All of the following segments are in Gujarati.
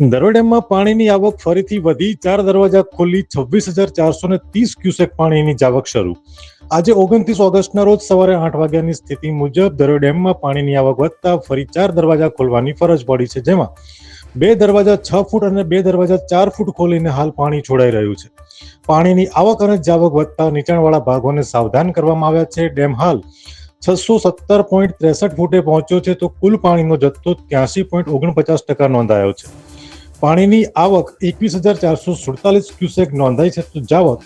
દરોઈ ડેમમાં પાણીની આવક ફરીથી વધી. ચાર દરવાજા ખોલી છવ્વીસ હજાર ચારસો ને ત્રીસ ક્યુસેક પાણીની જાવક શરૂ. આજે ઓગણત્રીસ ઓગસ્ટના રોજ સવારે આઠ વાગ્યાની સ્થિતિ મુજબ દરોડેમમાં પાણીની આવક વધતા ફરી ચાર દરવાજા ખોલવાની ફરજ પડી છે, જેમાં બે દરવાજા છ ફૂટ અને બે દરવાજા ચાર ફૂટ ખોલીને હાલ પાણી છોડાઈ રહ્યું છે. પાણીની આવક અને જાવક વધતા નીચાણવાળા ભાગોને સાવધાન કરવામાં આવ્યા છે. ડેમ હાલ છસો સત્તર પોઈન્ટ ત્રેસઠ ફૂટે પહોંચ્યો છે, તો કુલ પાણીનો જથ્થો ત્યાસી પોઈન્ટ ઓગણપચાસ ટકા નોંધાયો છે. પાણીની આવક એકવીસ હજાર ચારસો સુડતાલીસ ક્યુસેક નોંધાઈ છે તો જાવક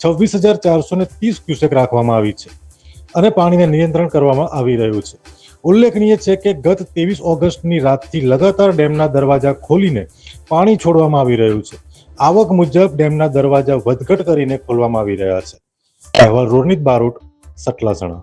છવ્વીસ હજાર ચારસો ને ત્રીસ ક્યુસેક રાખવામાં આવી છે અને પાણીને નિયંત્રણ કરવામાં આવી રહ્યું છે. ઉલ્લેખનીય છે કે ગત ત્રેવીસ ઓગસ્ટની રાતથી લગાતાર ડેમના દરવાજા ખોલીને પાણી છોડવામાં આવી રહ્યું છે. આવક મુજબ ડેમના દરવાજા વધઘટ કરીને ખોલવામાં આવી રહ્યા છે. અહેવાલ રોનિત બારોટ, સટલાસણા.